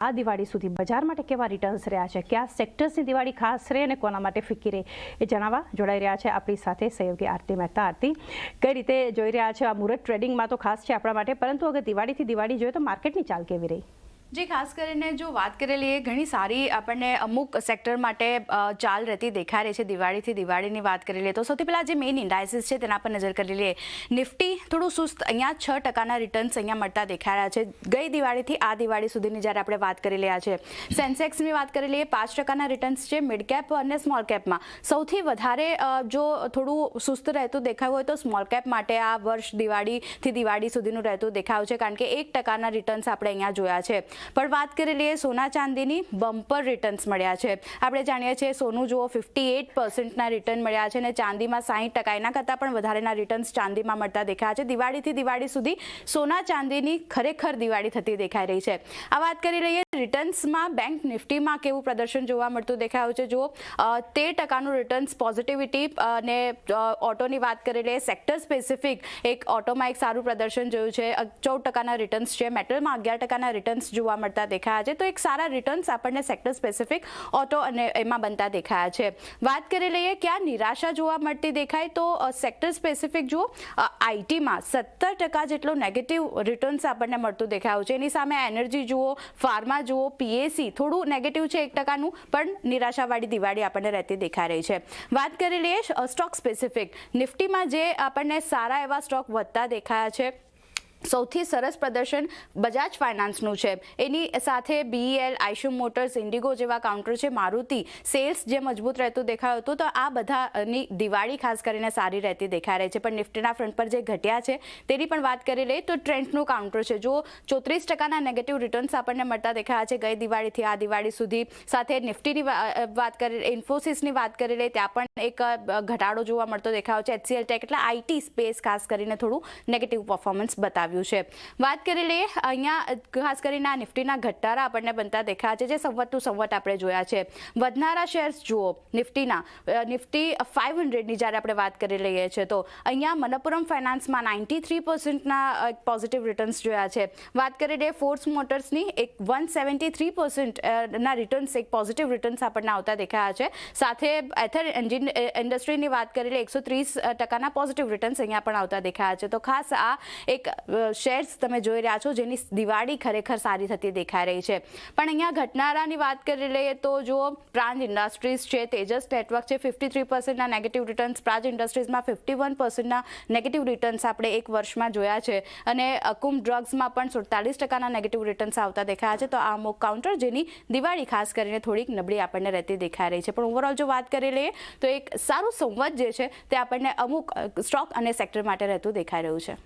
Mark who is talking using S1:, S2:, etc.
S1: આ દિવાળી સુધી બજાર માટે કેવા રિટર્ન્સ રહ્યા છે? કયા સેક્ટર્સની દિવાળી ખાસ રહે અને કોના માટે ફિક્કી રહે? એ જણાવવા જોડાઈ રહ્યા છે આપણી સાથે સહયોગી આરતી મહેતા. આરતી, કઈ રીતે જોઈ રહ્યા છે આ મુહૂર્ત? ટ્રેડિંગમાં તો ખાસ છે આપણા માટે, પરંતુ અગર દિવાળીથી દિવાળી જોઈએ તો માર્કેટની ચાલ કેવી રહી?
S2: જે ખાસ કરીને જો વાત કરેલી એ ઘણી સારી આપણને અમુક સેક્ટર માટે ચાલ રહેતી દેખાઈ રહી છે. દિવાળીથી દિવાળીની વાત કરી લઈએ તો સૌથી પહેલાં જે મેઇન ઇન્ડાઇસીસ છે તેના પર નજર કરી લઈએ. નિફ્ટી થોડું સુસ્ત, અહીંયા છ ટકાના રિટર્ન્સ અહીંયા મળતા દેખાઈ રહ્યા છે. ગઈ દિવાળીથી આ દિવાળી સુધીની જ્યારે આપણે વાત કરી રહ્યા છે, સેન્સેક્સની વાત કરી લઈએ, પાંચ ટકાના રિટર્ન્સ છે મિડ કેપ અને સ્મોલ કેપમાં સૌથી વધારે જો થોડું સુસ્ત રહેતું દેખાયું હોય તો સ્મોલ કેપ માટે આ વર્ષ દિવાળીથી દિવાળી સુધીનું રહેતું દેખાયું છે, કારણ કે એક ટકાના રિટર્ન્સ આપણે અહીંયા જોયા છે. પણ વાત કરી લઈએ સોના ચાંદીની બમ્પર રિટર્ન્સ મળ્યા છે. આપણે જાણીએ છીએ સોનું જુઓ ફિફ્ટી એટ પર્સન્ટના રિટર્ન મળ્યા છે અને ચાંદીમાં સાહીઠ ટકા. એના કરતાં પણ વધારેના રિટર્ન્સ ચાંદીમાં મળતા દેખાયા છે. દિવાળીથી દિવાળી સુધી સોના ચાંદીની ખરેખર દિવાળી થતી દેખાઈ રહી છે. આ વાત કરી લઈએ રિટર્ન્સમાં બેંક નિફ્ટીમાં કેવું પ્રદર્શન જોવા મળતું દેખાયું છે? જુઓ તેર ટકાનું રિટર્ન્સ પોઝિટિવિટી અને ઓટોની વાત કરી લઈએ સેક્ટર સ્પેસિફિક એક ઓટોમાં એક સારું પ્રદર્શન જોયું છે. ચૌદ ટકાના રિટર્ન્સ છે. મેટલમાં અગિયાર ટકાના રિટર્ન્સ જોવા મળતા દેખાયા છે. તો એક સારા રિટર્ન્સ આપણને સેક્ટર સ્પેસિફિક ઓટો અને એમાં બનતા દેખાયા છે. વાત કરી લઈએ, ક્યાં નિરાશા જોવા મળતી દેખાય? તો સેક્ટર સ્પેસિફિક જુઓ આઈટીમાં સત્તર ટકા જેટલું નેગેટિવ રિટર્ન્સ આપણને મળતું દેખાયું છે. એની સામે એનર્જી જુઓ ફાર્મા જુઓ પીએસી થોડું નેગેટિવ છે એક ટકાનું, પણ નિરાશાવાળી દિવાળી આપણને રહેતી દેખાઈ રહી છે. વાત કરી લઈએ સ્ટોક સ્પેસિફિક નિફ્ટીમાં જે આપણને સારા એવા સ્ટોક વધતા દેખાયા છે સૌથી સરસ પ્રદર્શન બજાજ ફાઇનાન્સનું છે. એની સાથે બીઈએલ આઈશુ મોટર્સ ઇન્ડિગો જેવા કાઉન્ટર છે. મારુતિ, સેલ્સ જે મજબૂત રહેતું દેખાયું હતું, તો આ બધાની દિવાળી ખાસ કરીને સારી રહેતી દેખાઈ રહી છે. પણ નિફ્ટીના ફ્રન્ટ પર જે ઘટ્યા છે, તેની પણ વાત કરી લઈએ તો ટ્રેન્ડનું કાઉન્ટર છે. જો ચોત્રીસ ટકાના નેગેટિવ રિટર્ન્સ આપણને મળતા દેખાયા છે ગઈ દિવાળીથી. આ દિવાળી સુધી સાથે નિફ્ટીની વાત કરી ઇન્ફોસિસની વાત કરી લઈએ, ત્યાં પણ એક ઘટાડો જોવા મળતો દેખાયો છે. એચસીએલ ટેક એટલે આઈટી સ્પેસ ખાસ કરીને થોડું નેગેટિવ પરફોર્મન્સ બતાવ્યું છે. વાત કરી લઈએ, અહીંયા ખાસ કરીને આ નિફ્ટીના ઘટાડા આપણને બનતા દેખાયા છે, જે સંવત ટુ સંવત આપણે જોયા છે. વધનારા શેર્સ જુઓ, નિફ્ટીના નિફ્ટી ફાઇવ હંડ્રેડની જ્યારે આપણે વાત કરી લઈએ છીએ, તો અહીંયા મનપ્પુરમ ફાઇનાન્સમાં નાઇન્ટી થ્રી પર્સન્ટના પોઝિટિવ રિટર્ન્સ જોયા છે. વાત કરી લઈએ ફોર્સ મોટર્સની એક વન સેવન્ટી થ્રી પર્સન્ટના રિટર્ન્સ એક પોઝિટિવ રિટર્ન્સ આપણને આવતા દેખાયા છે. સાથે એથર એન્જિન ઇન્ડસ્ટ્રીની વાત કરી લઈએ, એકસો ત્રીસ ટકાના પોઝિટિવ રિટર્ન્સ અહીંયા પણ આવતા દેખાયા છે. તો ખાસ આ એક શેર્સ તમે જોઈ રહ્યા છો જેની દિવાળી ખરેખર સારી થતી દેખાઈ રહી છે. પણ અહીંયા ઘટનારાની વાત કરી લઈએ તો જો પ્રાંત ઇન્ડસ્ટ્રીઝ છે, તેજસ નેટવર્ક છે, ફિફ્ટી થ્રી પર્સન્ટના નેગેટિવ રિટર્ન્સ પ્રાજ ઇન્ડસ્ટ્રીઝમાં ફિફ્ટી વન પર્સન્ટના નેગેટિવ રિટર્ન્સ આપણે એક વર્ષમાં જોયા છે. અને અકુમ ડ્રગ્સમાં પણ સુડતાલીસ ટકાના નેગેટિવ રિટર્ન્સ આવતા દેખાયા છે. તો આ અમુક કાઉન્ટર જેની દિવાળી ખાસ કરીને થોડીક નબળી આપણને રહેતી દેખાઈ રહી છે. પણ ઓવરઓલ જો વાત કરી લઈએ તો એક સારું સંવત જે છે, તે આપણને અમુક સ્ટોક અને સેક્ટર માટે રહેતું દેખાઈ રહ્યું છે.